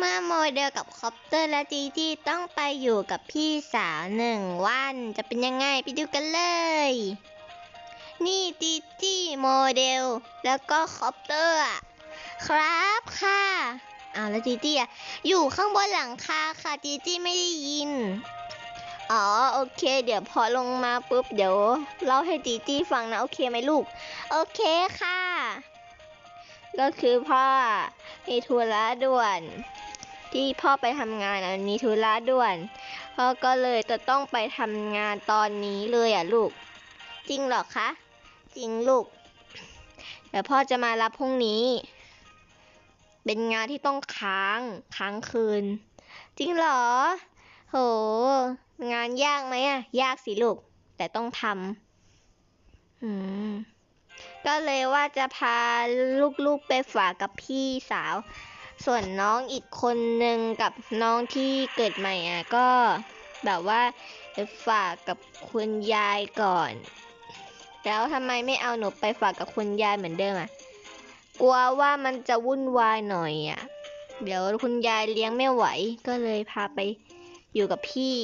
เมื่อโมเดลกับคอปเตอร์และจีจี้ต้องไปอยู่กับพี่สาวหนึ่งวันจะเป็นยังไงไปดูกันเลย นี่จีจี้โมเดล แล้วก็คอปเตอร์ครับค่ะอ้าวแล้วจีจี้อะอยู่ข้างบนหลังคาค่ะจีจี้ไม่ได้ยิน อ๋อโอเค เดี๋ยวพอลงมาปุ๊บเดี๋ยวเล่าให้จีจี้ฟังนะโอเคไหมลูก โอเคค่ะ ก็คือพ่อมีธุระด่วน ที่พ่อไปทำงานอะมีธุระด่วนพ่อก็เลยจะต้องไปทำงานตอนนี้เลยอะลูก จริงเหรอคะ จริงลูกเดี๋ยวพ่อจะมารับพรุ่งนี้ เป็นงานที่ต้องค้างค้างคืน จริงเหรอ โห งานยากไหมอะยากสิลูก แต่ต้องทำอืมก็เลยว่าจะพาลูกๆไปฝากกับพี่สาว ส่วนน้องอีกคนนึงกับน้องที่เกิดใหม่อะก็แบบว่าฝากกับคุณยายก่อน แล้วทำไมไม่เอาหนูไปฝากกับคุณยายเหมือนเดิมอะ กลัวว่ามันจะวุ่นวายหน่อยอะ เดี๋ยวคุณยายเลี้ยงไม่ไหวก็เลยพาไปอยู่กับพี่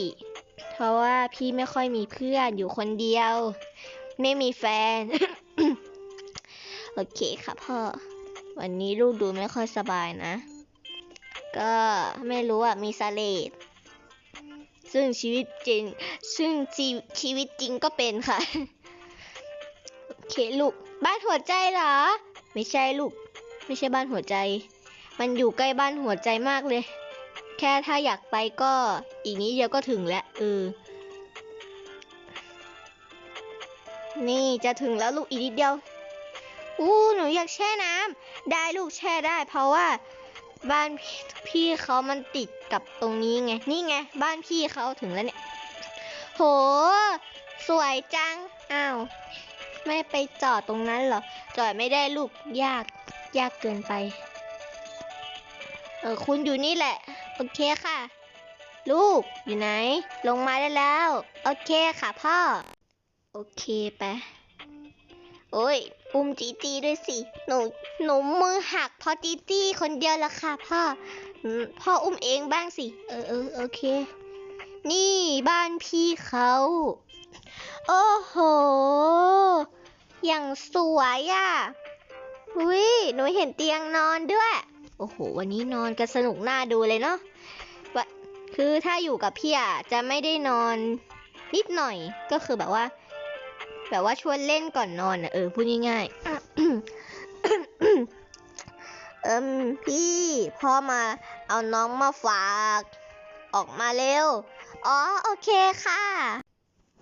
เพราะว่าพี่ไม่ค่อยมีเพื่อนอยู่คนเดียว ไม่มีแฟน โอเคค่ะพ่อ วันนี้ลูกดูไม่ค่อยสบายนะ ก็ไม่รู้อะ มีสาเลดซึ่งชีวิตจริง ซึ่งชีชีวิตจริงก็เป็นค่ะ โอเคลูก บ้านหัวใจเหรอ ไม่ใช่ลูก ไม่ใช่บ้านหัวใจ มันอยู่ใกล้บ้านหัวใจมากเลย แค่ถ้าอยากไปก็อีกนิดเดียวก็ถึงแล้วเออ นี่จะถึงแล้วลูกอีกนิดเดียว อู้หนูอยากแช่น้ำได้ลูกแช่ได้เพราะว่าบ้านพี่พี่เขามันติดกับตรงนี้ไง นี่ไง บ้านพี่เขาถึงแล้วเนี่ย โห สวยจัง อ้าว ไม่ไปจอดตรงนั้นหรอ จอดไม่ได้ลูก ยาก ยากเกินไป เออ คุณอยู่นี่แหละ โอเคค่ะ ลูก อยู่ไหน ลงมาได้แล้ว โอเคค่ะพ่อ โอเคไป โอ้ย อุ้มจีจีด้วยสิ หนู หนูมือหักเพราะจีจีคนเดียวละค่ะพ่อ พ่ออุ้มเองบ้างสิ เออเออโอเค นี่บ้านพี่เขา โอ้โห อย่างสวยอะอุ้ยหนูเห็นเตียงนอนด้วย โอ้โห วันนี้นอนกันสนุกน่าดูเลยเนาะวะคือถ้าอยู่กับพี่อะจะไม่ได้นอนนิดหน่อย ก็คือแบบว่า แบบว่าชวนเล่นก่อนนอนอะเออพูดง่ายๆเอิมพี่พ่อมาเอาน้องมาฝาก ออกมาเร็ว อ๋อโอเคค่ะ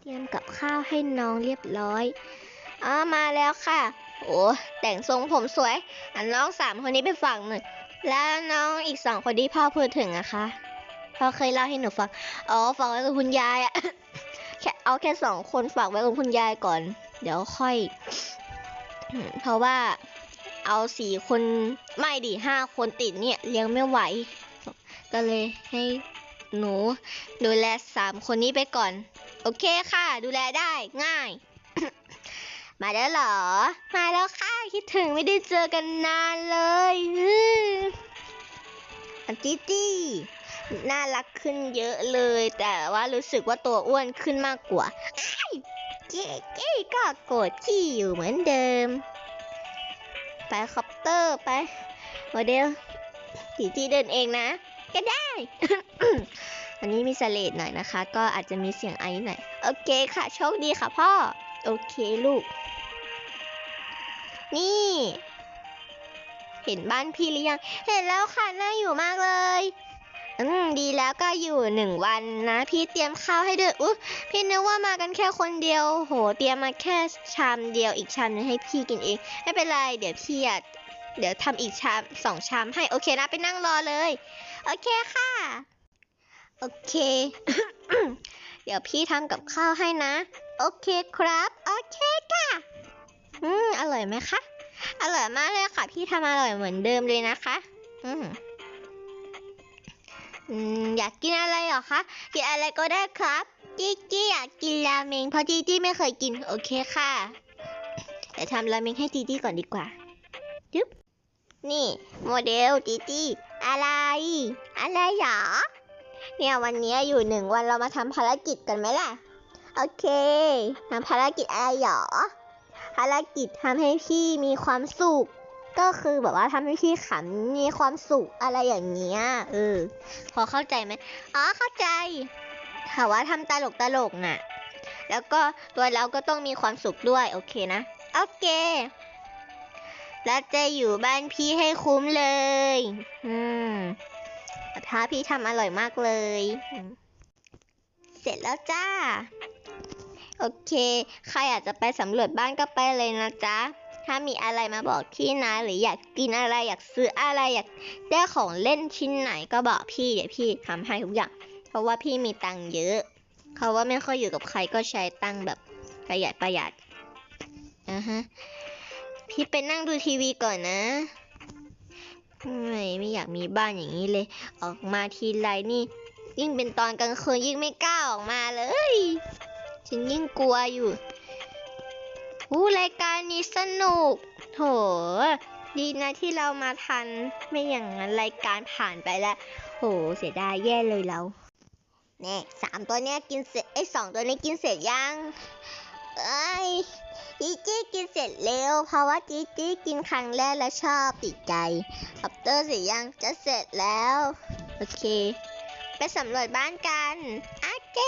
เตรียมกับข้าวให้น้องเรียบร้อยอ๋อมาแล้วค่ะ โอ้แต่งทรงผมสวยอันน้องสามคนนี้ไปฝั่งหนึ่งแล้วน้องอีกสองคนที่พ่อพูดถึงอะคะพ่อเคยเล่าให้หนูฟัง อ๋อฝากไว้กับคุณยายอะ แค่เอาแค่สองคนฝากไว้กับคุณยายก่อน เดี๋ยวค่อย เพราะว่าเอาสี่คนไม่ดิห้าคนติดเนี่ยเลี้ยงไม่ไหว ก็เลยให้หนูดูแลสามคนนี้ไปก่อน โอเคค่ะ ดูแลได้ง่าย มาแล้วเหรอ มาแล้วค่ะคิดถึงไม่ได้เจอกันนานเลยอันจีจี้ น่ารักขึ้นเยอะเลย แต่ว่ารู้สึกว่าตัวอ้วนขึ้นมากกว่าเจ๊เจ๊ก็โกรธขี้อยู่เหมือนเดิม ไปคอปเตอร์ไปโมเดลจีจีเดินเองนะ ก็ได้ อันนี้มีสเลดหน่อยนะคะ ก็อาจจะมีเสียงไอนิดหน่อย โอเคค่ะ โชคดีค่ะพ่อ โอเคลูก นี่ เห็นบ้านพี่หรือยัง เห็นแล้วค่ะ น่าอยู่มากเลย อืมดีแล้วก็อยู่หนึ่งวันนะ พี่เตรียมข้าวให้ด้วยอุ๊ยพี่นึกว่ามากันแค่คนเดียว โห เตรียมมาแค่ชามเดียวอีกชามนึงให้พี่กินเอง ไม่เป็นไร เดี๋ยวพี่อะเดี๋ยวทำอีกชามสองชามให้ โอเคนะ ไปนั่งรอเลย โอเคค่ะ โอเค เดี๋ยวพี่ทำกับข้าวให้นะ โอเคครับ โอเคค่ะ อืม อร่อยไหมคะ อร่อยมากเลยค่ะ พี่ทำอร่อยเหมือนเดิมเลยนะคะ อืม อยากกินอะไรเหรอคะ กินอะไรก็ได้ครับจีจี้อยากกินราเมงเพราะจีจี้ไม่เคยกิน โอเคค่ะเดี๋ยวทำราเมงให้จีจี้ก่อนดีกว่าจึ๊บนี่ โมเดลจีจี้อะไร อะไรหรอ เนี่ยวันนี้อยู่หนึ่งวันเรามาทำภารกิจกันไหมล่ะ โอเคทำภารกิจอะไรหรอ ภารกิจทำให้พี่มีความสุข ก็คือแบบว่าทำให้พี่ขำมีความสุขอะไรอย่างเงี้ยเออพอเข้าใจไหมอ๋อเข้าใจแต่ว่าทำตลกตลกน่ะ แล้วก็ตัวเราก็ต้องมีความสุขด้วยโอเคนะโอเคแล้วจะอยู่บ้านพี่ให้คุ้มเลย อืมกระพี่ทำอร่อยมากเลย เสร็จแล้วจ้า โอเค ใครอยากจะไปสำรวจบ้านก็ไปเลยนะจ๊ะ ถ้ามีอะไรมาบอกพี่นะหรืออยากกินอะไรอยากซื้ออะไรอยากได้ของเล่นชิ้นไหนก็บอกพี่เดี๋ยวพี่ทำให้ทุกอย่าง เพราะว่าพี่มีตังค์เยอะ เขาว่าไม่ค่อยอยู่กับใครก็ใช้ตังค์แบบประหยัดประหยัดอ่าฮะพี่ไปนั่งดูทีวีก่อนนะไม่ไม่อยากมีบ้านอย่างนี้เลย ออกมาทีไรนี่ ยิ่งเป็นตอนกลางคืนยิ่งไม่กล้าออกมาเลย ฉันยิ่งกลัวอยู่ อู้รายการนี้สนุก โถ ดีนะที่เรามาทัน ไม่อย่างนั้นรายการผ่านไปแล้ว โห เสียดายแย่เลยเราแน่สามตัวเนี้ยกินเสร็จไอ้สองตัวนี้กินเสร็จยังเอ้ยจีจี้กินเสร็จเร็ว เพราะว่าจีจี้กินครั้งแรกแล้วชอบติดใจคัปเตอร์เสร็จยังจะเสร็จแล้ว โอเค ไปสำรวจบ้านกันโอเค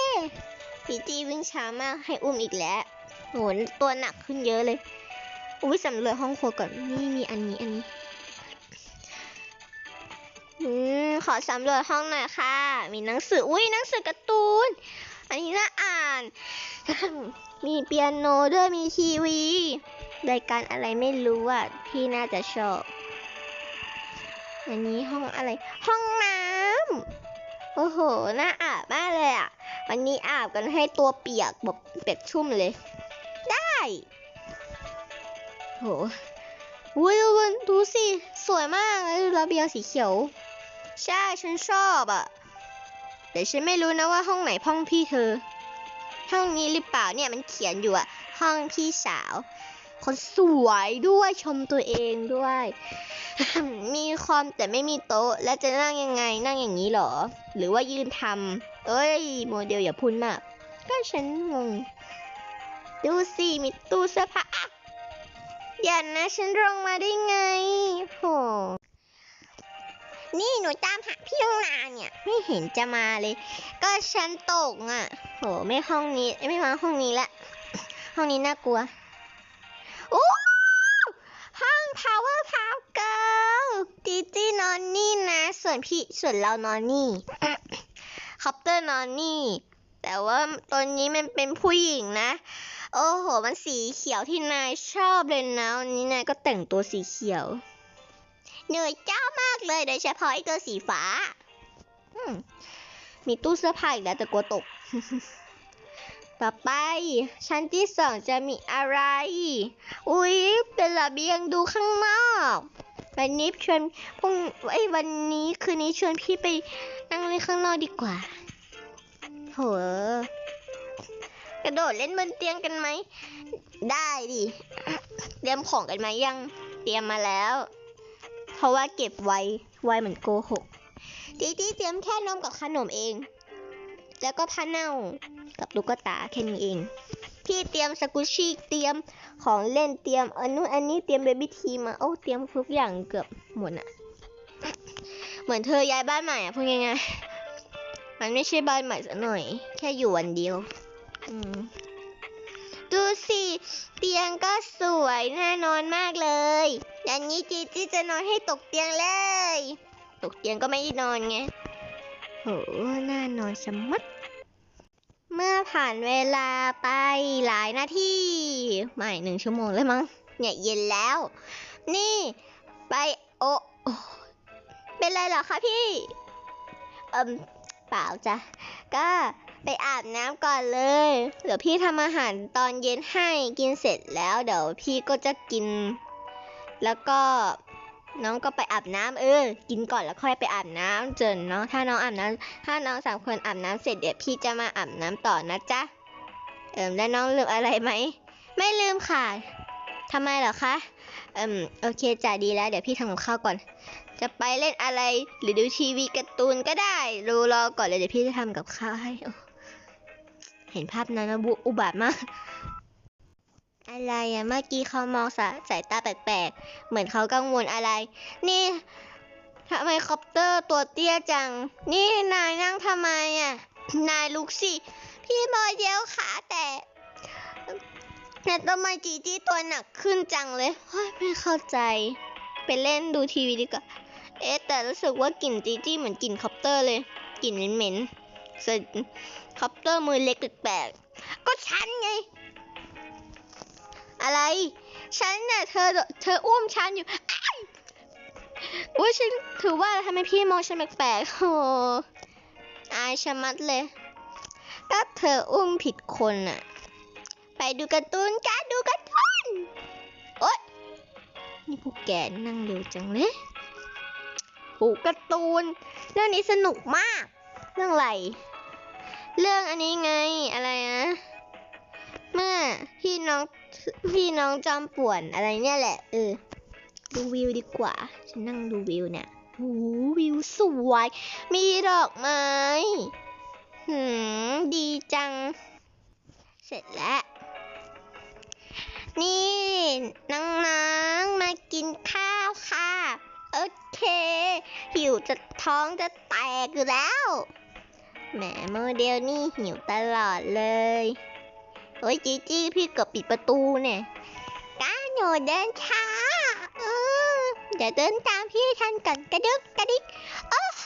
จีจี้วิ่งช้ามากให้อุ้มอีกแล้ว โหตัวหนักขึ้นเยอะเลย อุ้ยสำรวจห้องครัวก่อน นี่มีอันนี้อันนี้ อืม ขอสำรวจห้องหน่อยค่ะ มีหนังสือ อุ้ยหนังสือการ์ตูน อันนี้น่าอ่าน มีเปียโนด้วย มีทีวี รายการอะไรไม่รู้อะ พี่น่าจะชอบ อันนี้ห้องอะไร ห้องน้ำโอ้โห น่าอาบมากเลยอะ วันนี้อาบกันให้ตัวเปียกแบบเปียกชุ่มเลย โหอุ้ยวันดูสิ สวยมากเลยระเบียงสีเขียว ใช่ ฉันชอบอะ แต่ฉันไม่รู้นะว่าห้องไหนห้องพี่เธอ ห้องนี้หรือเปล่าเนี่ยมันเขียนอยู่อะห้องพี่สาว คนสวยด้วยชมตัวเองด้วย มีคอมแต่ไม่มีโต๊ะ แล้วจะนั่งยังไงนั่งอย่างนี้เหรอ หรือว่ายืนทำเอ้ย โมเดลอย่าพูดมาก ก็ฉันงง ดูสิมีตู้เสื้อผ้าอะอย่านะฉันลงมาได้ไงโหนี่หนูตามหาพี่ตั้งนานเนี่ย ไม่เห็นจะมาเลย ก็ฉันตกอะโหไม่ห้องนี้ไม่มาห้องนี้ละห้องนี้น่ากลัวโอ้ห้อง power pop girl จีจีนอนนี่นะ ส่วนพี่ส่วนเรานอนนี่คอปเตอร์นอนนี่ แต่ว่าตอนนี้มันเป็นผู้หญิงนะ โอ้โห มันสีเขียวที่นายชอบเลยนะวันนี้นายก็แต่งตัวสีเขียวเหนื่อยเจ้ามากเลยโดยเฉพาะไอ้ตัวสีฟ้ามมีตู้เสื้อผ้าอีกแล้วแต่กลัวตก ต่อไป ชั้นที่สองจะมีอะไร อุ๊ย เป็นระเบียงดูข้างนอก วันนี้ชวนพรุ่งไอ้วันนี้คืนนี้ชวนพี่ไปนั่งเล่นข้างนอกดีกว่า โห กระโดดเล่นบนเตียงกันไหม ได้ดิ เตรียมของกันมายัง เตรียมมาแล้ว เพราะว่าเก็บไว้ ไว้เหมือนโกหกจีจี้เตรียมแค่นมกับขนมเอง แล้วก็ผ้าเน่ากับตุ๊กตาแค่นี้เอง พี่เตรียมสกุชชี่เตรียมของเล่นเตรียมอันนู้นอันนี้เตรียมเบบี้ทีมา โอ้เตรียมทุกอย่างเกือบหมดอะเหมือนเธอย้ายบ้านใหม่อะพูดง่ายๆมันไม่ใช่บ้านใหม่สักหน่อย แค่อยู่วันเดียวอืม ดูสิ เตียงก็สวยน่านอนมากเลยอย่างนี้จีจี้จะนอนให้ตกเตียงเลย ตกเตียงก็ไม่นอนไงโหน่านอนสมัดเมื่อผ่านเวลาไปหลายนาทีไม่หนึ่งชั่วโมงเลยมั้งเนี่ยเย็นแล้ว นี่ไปโอโอเป็นไรเหรอคะพี่เอิมเปล่าจ้ะก็ ไปอาบน้ำก่อนเลย เดี๋ยวพี่ทำอาหารตอนเย็นให้กินเสร็จแล้วเดี๋ยวพี่ก็จะกิน แล้วก็น้องก็ไปอาบน้ำเออ กินก่อนแล้วค่อยไปอาบน้ำเจนเนาะถ้าน้องอาบน้ำถ้าน้องสามคนอาบน้ำเสร็จเดี๋ยวพี่จะมาอาบน้ำต่อนะจ๊ะ เอิมแล้วน้องลืมอะไรไหม ไม่ลืมค่ะทำไมเหรอคะ เอืมโอเคจ่าดีแล้ว เดี๋ยวพี่ทำกับข้าวก่อน จะไปเล่นอะไรหรือดูทีวีการ์ตูนก็ได้ รูรอก่อนเลยเดี๋ยวพี่จะทำกับข้าวให้ เห็นภาพนั้นแล้วบุอุบาทมาก อะไรอะเมื่อกี้เขามองสาสายตาแปลกๆ เหมือนเขากังวลอะไร นี่ทำไมคอปเตอร์ตัวเตี้ยจัง นี่นายนั่งทำไมอะนายลุกสิ พี่บอยเดียวขาแต่แต่ทำไมจีจี้ตัวหนักขึ้นจังเลยเฮ้ยไม่เข้าใจ ไปเล่นดูทีวีดีกว่า เอ๊ะแต่รู้สึกว่ากลิ่นจีจี้เหมือนกลิ่นคอปเตอร์เลย กลิ่นเหม็นๆ ส่วนคอปเตอร์มือเล็กแปลกก็ฉันไง อะไร ฉันน่ะเธอเธออุ้มฉันอยู่อุ้ยฉันถือว่าทำไมพี่มองฉันแปลกๆโอ้อายชะมัดเลย ก็เธออุ้มผิดคนน่ะไปดูการ์ตูนกันดูการ์ตูนโอ๊ยนี่พวกแก่นั่งเร็วจังเลยโอ้การ์ตูน เรื่องนี้สนุกมาก เรื่องอะไร เรื่องอันนี้ไงอะไรนะเมื่อพี่น้องพี่น้องจอมป่วนอะไรเนี่ยแหละเออดูวิวดีกว่า ฉันนั่งดูวิวเนี่ยโอ้วิวสวย มีดอกไม้หืมดีจัง เสร็จแล้ว นี่น้องๆมากินข้าวค่ะ โอเค หิวจะท้องจะแตกอยู่แล้ว แหมโมเดลนี่หิวตลอดเลย โอ้ยจีจี้พี่เกือบปิดประตูเนี่ยก้าหนูเดินช้าเออเดี๋ยวเดินตามพี่ทันก่อนกระดึกกระดิกโอ้โห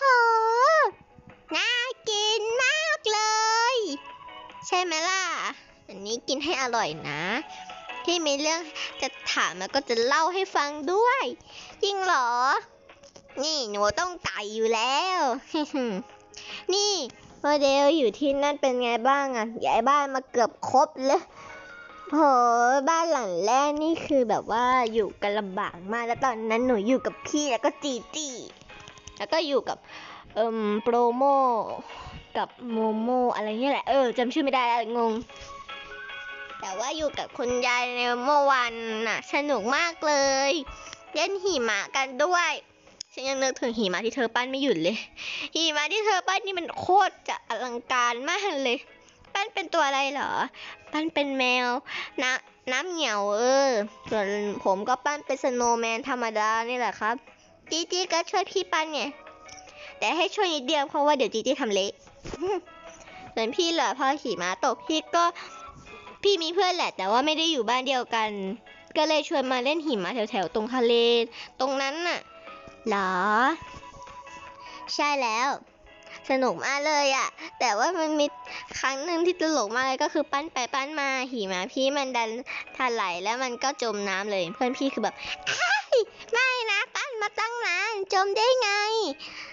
น่ากินมากเลย ใช่ไหมล่ะ อันนี้กินให้อร่อยนะ ที่มีเรื่องจะถามแล้วก็จะเล่าให้ฟังด้วย จริงเหรอ นี่หนูต้องไก่อยู่แล้ว นี่ โมเดลอยู่ที่นั่นเป็นไงบ้างอะย้ายบ้านมาเกือบครบเลยโหบ้านหลังแรกนี่คือแบบว่าอยู่กันลำบากมากแล้วตอนนั้นหนูอยู่กับพี่แล้วก็จีจีแล้วก็อยู่กับเอ่มโปรโมกับโมโมอะไรเนี่ยแหละเออจำชื่อไม่ได้แล้วงง แต่ว่าอยู่กับคุณยายในเมื่อวันน่ะ สนุกมากเลย เล่นหิมะกันด้วย ฉันยังนึกถึงหิมะที่เธอปั้นไม่หยุดเลย หิมะที่เธอปั้นนี่มันโคตรจะอลังการมากเลย ปั้นเป็นตัวอะไรเหรอ ปั้นเป็นแมวน้ำน้ำเหนียวเออ ส่วนผมก็ปั้นเป็นสโนว์แมนธรรมดานี่แหละครับ จีจี้ก็ช่วยพี่ปั้นไง แต่ให้ช่วยนิดเดียวเพราะว่าเดี๋ยวจีจี้ทำเละส่วนพี่เหรอพอหิมะตกพี่ก็พี่มีเพื่อนแหละ แต่ว่าไม่ได้อยู่บ้านเดียวกัน ก็เลยชวนมาเล่นหิมะแถวๆตรงทะเล ตรงนั้นน่ะ หรอ ใช่แล้ว สนุกมากเลยอะแต่ว่ามันมีครั้งหนึ่งที่ตลกมากเลยก็คือปั้นไปปั้นมาหิมะพี่มันดันถลายแล้วมันก็จมน้ำเลย เพื่อนพี่คือแบบไม่นะปั้นมาตั้งนานจมได้ไง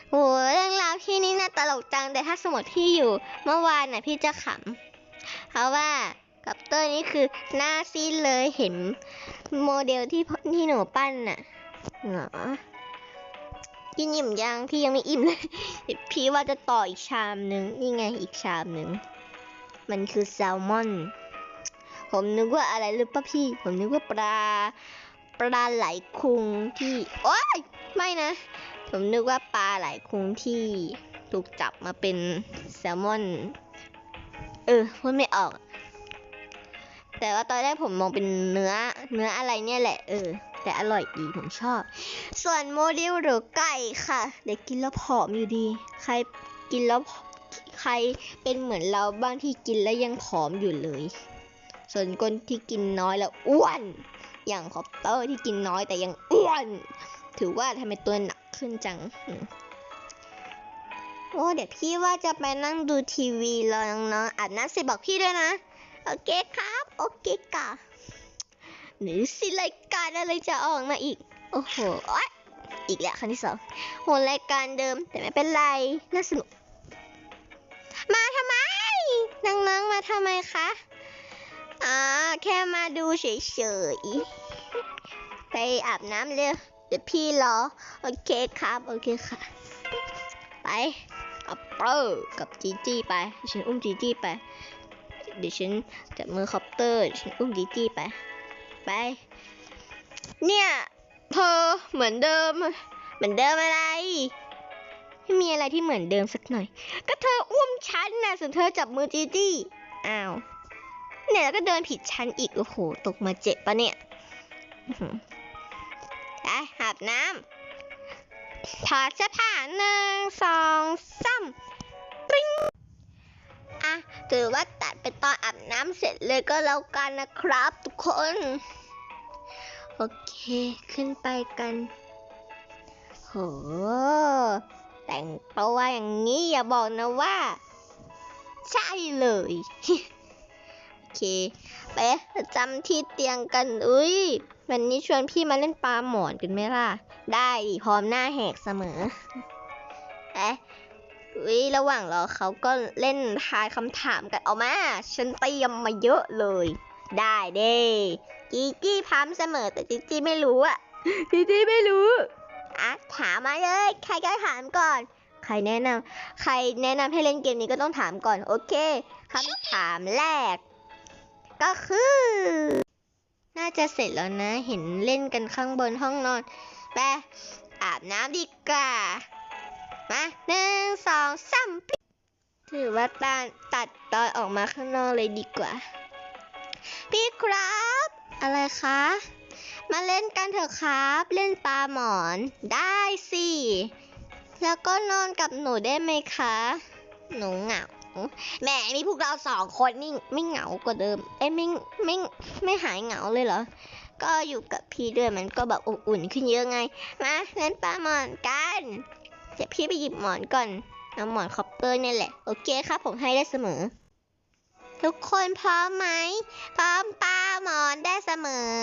โหเรื่องราวพี่นี่น่าตลกจังแต่ถ้าสมมติพี่อยู่ เมื่อวานน่ะพี่จะขำเพราะว่ากับเตอร์นี่คือหน้าซีดเลยเห็นโมเดลที่ที่หนูปั้นน่ะเหรอ กินอิ่มยังพี่ยังไม่อิ่มเลยพี่ว่าจะต่ออีกชามหนึ่งนี่ไงอีกชามหนึ่งมันคือแซลมอน ผมนึกว่าอะไรหรือปล่าพี่ ผมนึกว่าปลา ปลาไหลคุงที่ โอ๊ยไม่นะ ผมนึกว่าปลาไหลคุงที่ถูกจับมาเป็นแซลมอน เออพูดไม่ออก แต่ว่าตอนแรกผมมองเป็นเนื้อ เนื้ออะไรเนี่ยแหละ เออ แต่อร่อยดีผมชอบ ส่วนโมเดลหรือไก่ค่ะ เด็กกินแล้วผอมอยู่ดี ใครกินแล้วใครเป็นเหมือนเราบ้างที่กินแล้วยังผอมอยู่เลย ส่วนคนที่กินน้อยแล้วอ้วน อย่างคอปเตอร์ที่กินน้อยแต่ยังอ้วน ถือว่าทำไมตัวหนักขึ้นจังโอ้เดี๋ยวพี่ว่าจะไปนั่งดูทีวีรอน้องๆอาบน้ำเสร็จบอกพี่ด้วยนะ โอเคครับ โอเคค่ะ หรือสิรายการอะไรจะออกมาอีก โอ้โหอีกแล้วครั้งที่สองโหรายการเดิมแต่ไม่เป็นไร น่าสนุก มาทำไมน้องๆมาทำไมคะอ่าแค่มาดูเฉยๆ ไปอาบน้ำเร็วเดี๋ยวพี่รอ โอเคครับ โอเคค่ะ ไปอัปเปอร์กับจีจี้ไป ฉันอุ้มจีจี้ไป เดี๋ยวฉันจับมือคอปเตอร์ ฉันอุ้มจีจี้ไป ไป เนี่ยเธอเหมือนเดิม เหมือนเดิมอะไร ไม่มีอะไรที่เหมือนเดิมสักหน่อย ก็เธออุ้มฉันนะส่วนเธอจับมือจีจี้อ้าวเนี่ยแล้วก็เดินผิดชั้นอีกโอ้โหตกมาเจ็บปะเนี่ยอื้ออไปอาบน้ำถอดเสื้อผ้าหนึ่งสองสามปิ้งอะถือว่าตัดไปตอนอาบน้ำเสร็จเลยก็แล้วกันนะครับทุกคน โอเค ขึ้นไปกัน โห แต่งตัวอย่างนี้อย่าบอกนะว่า ใช่เลย โอเค ไปจำที่เตียงกัน อุ้ย วันนี้ชวนพี่มาเล่นปลาหมอนกันไหมล่ะ ได้พร้อมหน้าแหกเสมอเอ๊ะอุ้ยระหว่างรอเขาก็เล่นทายคำถามกันเอามา ฉันเตรียมมาเยอะเลย ได้เด้จีจี้พร้อมเสมอแต่จีจี้ไม่รู้อะจีจี้ไม่รู้อะถามมาเลย ใครก็ถามก่อน ใครแนะนำใครแนะนำให้เล่นเกมนี้ก็ต้องถามก่อน โอเคคำถามแรก ก็คือ น่าจะเสร็จแล้วนะ เห็นเล่นกันข้างบนห้องนอนไปอาบน้ำดีกว่า มาหนึ่งสองสามปิ๊บถือว่าตาตัดตอนออกมาข้างนอกเลยดีกว่า พี่ครับ อะไรคะ มาเล่นกันเถอะครับ เล่นปลาหมอน ได้สิ แล้วก็นอนกับหนูได้ไหมคะ หนูเหงาแหมมีพวกเราสองคนนี่ไม่เหงากว่าเดิม เอ้ยไม่ไม่ไม่หายเหงาเลยเหรอ ก็อยู่กับพี่ด้วยมันก็แบบอบอุ่นขึ้นเยอะไง มาเล่นปลาหมอนกันเดี๋ยวพี่ไปหยิบหมอนก่อน เอาหมอนคอปเปอร์นี่แหละ โอเคครับผมให้ได้เสมอ ทุกคนพร้อมไหม พร้อมปลาหมอนได้เสมอ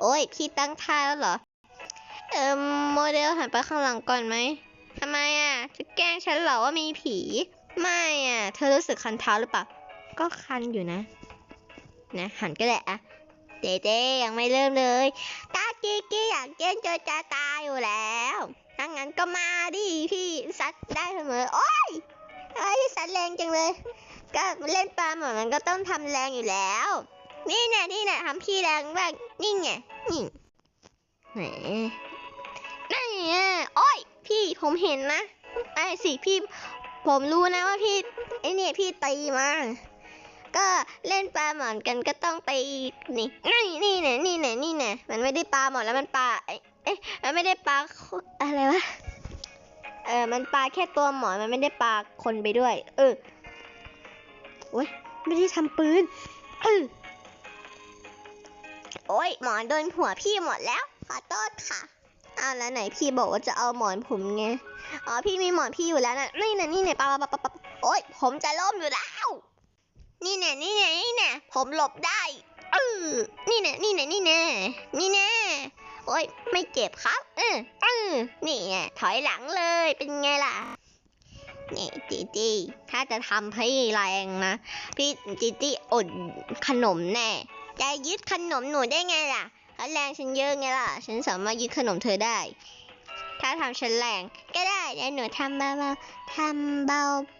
โอ้ย พี่ตั้งท่าแล้วเหรอ เอิมโมเดลหันไปข้างหลังก่อนไหมทำไมอะจะแกล้งฉันเหรอว่ามีผี ไม่อะ เธอรู้สึกคันเท้าหรือเปล่า ก็คันอยู่นะ นะหันก็แหละอะเจเจยังไม่เริ่มเลยตากีกี้อยากเล่นจนจะตายอยู่แล้วถ้างั้นก็มาดิพี่ซัดได้เสมอ โอ้ยเอ้ยซัดแรงจังเลย ก็เล่นปลาหมอนมันก็ต้องทำแรงอยู่แล้ว นี่แน่นี่แน่ทำพี่แรงบ้างนี่ไงนี่แหมนั่นไงโอ้ยพี่ผมเห็นนะไอ้สิพี่ผมรู้นะว่าพี่ไอเนี่ยพี่ตีมาก็เล่นปลาหมอนกันก็ต้องตีนี่นี่นี่แน่นี่แน่นี่แน่มันไม่ได้ปลาหมอนแล้วมันปลาเอ๊ะมันไม่ได้ปลาอะไรวะเออมันปลาแค่ตัวหมอนมันไม่ได้ปลาคนไปด้วย เออ โอ๊ยไม่ได้ทำปืนเออโอ๊ยหมอนโดนหัวพี่หมดแล้ว ขอโทษค่ะอ้าวแล้วไหนพี่บอกว่าจะเอาหมอนผมไง อ๋อพี่มีหมอนพี่อยู่แล้วนะนี่นะนี่เนี่ยปะปะปะปะโอ๊ยผมจะล้มอยู่แล้ว นี่เนี่ยนี่เนี่ยนี่เนี่ยผมหลบได้เออนี่เนี่ยนี่เนี่ยนี่เนี่ยนี่แน่โอ๊ยไม่เจ็บครับ เออเออนี่ไงถอยหลังเลยเป็นไงล่ะ นี่จีจี้ถ้าจะทำให้แรงนะ พี่จีจี้อดขนมแน่ จะยึดขนมหนูได้ไงล่ะเพราแรงฉันเยอะไงล่ะ ฉันสามารถยึดขนมเธอได้ ถ้าทำฉันแรงก็ได้เดี๋ยวหนูทำเบาๆทำเ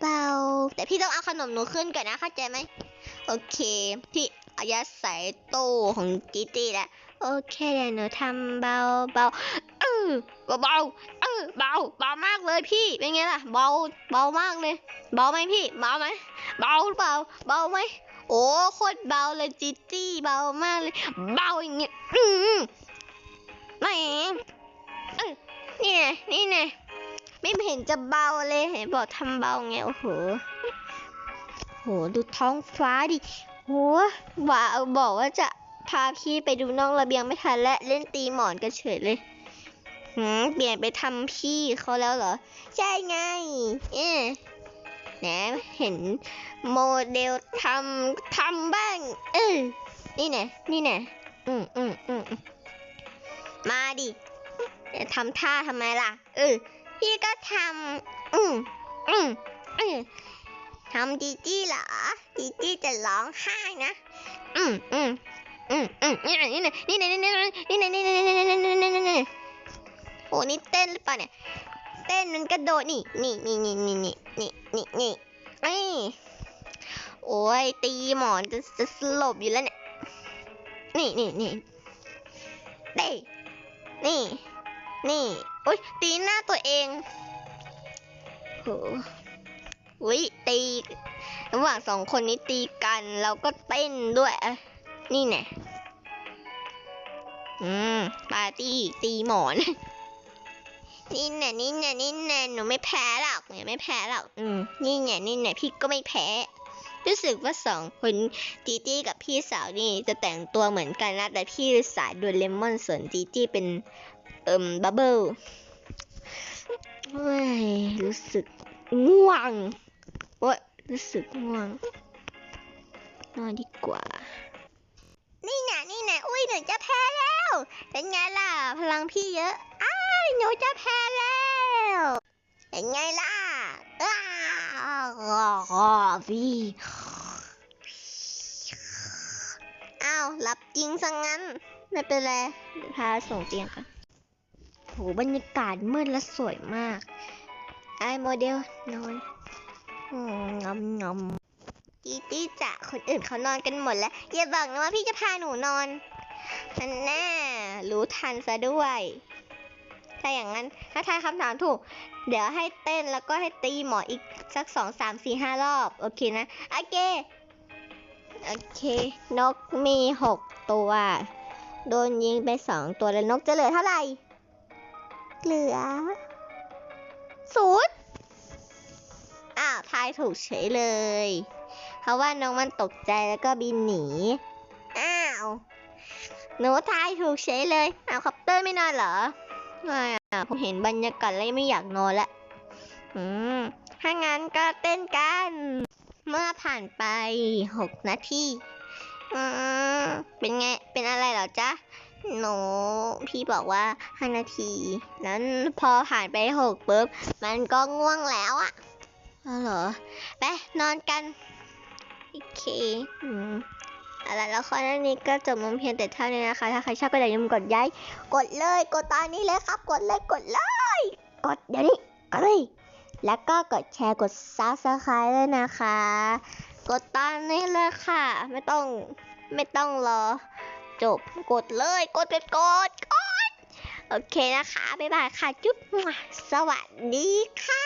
บาๆแต่พี่ต้องเอาขนมหนูขึ้นก่อนนะเข้าใจไหม โอเค พี่อายัดใส่ตู้ของจีจี้แล้ว โอเคเดี๋ยวหนูทำเบาเบาเออเบาเออเบาเบามากเลยพี่เป็นไงล่ะเบาเบามากเลยเบาไหมพี่เบาไหมเบาหรือเปล่าเบาไหมโอ้โคตรเบาเลยจีจี้เบามากเลยเบาอย่างเงี้ยอืมไม่เออนี่ไงนี่ไงไม่เห็นจะเบาเลยเห็นบอกทำเบาไงโอ้โหโหดูท้องฟ้าดิโหว่าบอกว่าจะาพี่ไปดูนอกระเบียงไม่ทันและเล่นตีหมอนกันเฉยเลยหืมเปลี่ยนไปทำพี่เขาแล้วเหรอ ใช่ไง เอ๊ะแหนเห็นโมเดลทำทำบ้าง เออนี่แน่นี่แน่อืมอืมอืมอืมาดิทำท่าทำไมล่ะ เออ พี่ก็ทำอืมอืมอืมทำจีจี้เหรอจีจี้จะร้องไห้นะ อืมอืม อืมอืมนี่แหละนี่แหละนี่แหละนี่แหละนี่แหละนี่แหละนี่แหละนี่แหละนี่แหนี่โอ้นี่เต้นหรือเปล่าเนี่ย เต้นมันกระโดดนี่นี่นี่นี่นี่นี่นี่นี่นี่ไอ้โอ้ยตีหมอนจะจะสลบอยู่แล้วเนี่ย นี่นี่นี่เตะนี่ นี่โอ้ยตีหน้าตัวเองโหอุ้ยตีระหว่างสองคนนี้ตีกันแล้วก็เต้นด้วยนี่แน่ อืม ปาร์ตี้ ตีหมอน นี่แน่นี่แน่นี่แน่หนูไม่แพ้หรอกหนูไม่แพ้หรอก อืม นี่แน่นี่แน่พี่ก็ไม่แพ้ รู้สึกว่าสองคนจีจี้กับพี่สาวนี่จะแต่งตัวเหมือนกันนะ แต่พี่สายโดเรมอนส่วนจีจี้เป็น เอิ่ม บับเบิลเฮ้ย รู้สึกง่วงโอ้ยรู้สึกง่วง นอนดีกว่า เป็นไงล่ะ พลังพี่เยอะ อ้ายหนูจะแพ้แล้ว เป็นไงล่ะอ้าวพี่อ้าวหลับจริงซะงั้น ไม่เป็นไรพาส่งเตียงกันโหบรรยากาศมืดและสวยมาก ไอโมเดลนอนงอมงอมจีจี้จะคนอื่นเขานอนกันหมดแล้ว อย่าบอกนะว่าพี่จะพาหนูนอน นั่นแน่รู้ทันซะด้วย ถ้าอย่างนั้น ถ้าทายคำถามถูก เดี๋ยวให้เต้นแล้วก็ให้ตีหมออีกสักสองสามสี่ห้ารอบ โอเคนะ โอเค โอเค นกมีหกตัว โดนยิงไปสองตัวแล้วนกจะเหลือเท่าไหร่ เหลือศูนย์อ้าวทายถูกเฉยเลย เพราะว่าน้องมันตกใจแล้วก็บินหนี อ้าว หนูทายถูกเฉยเลยอ้าวคอปเตอร์ไม่นอนเหรอไม่อะผมเห็นบรรยากาศแล้วไม่อยากนอนละอืมถ้างั้นก็เต้นกัน เมื่อผ่านไปหกนาทีอืมเป็นไง เป็นอะไรเหรอจ๊ะหนูพี่บอกว่าห้านาที นั้นพอผ่านไปหกปุ๊บ มันก็ง่วงแล้วอะอ๋อเหรอ ไป นอนกัน โอเค อืม อาละแล้วข้อนั้นนี้ก็จบลงเพียงแต่เท่านี้นะคะ ถ้าใครชอบก็อย่าลืมกดย้ายกดเลย กดตอนนี้เลยครับ กดเลย กดเลย กดเดี๋ยวนี้กดเลย แล้วก็กดแชร์ กดซับสไครต์ด้วยนะคะ กดตอนนี้เลยค่ะ ไม่ต้อง ไม่ต้องรอ จบ กดเลย กดกดกดกด โอเคนะคะ บ๊ายบายค่ะ จุ๊บ สวัสดีค่ะ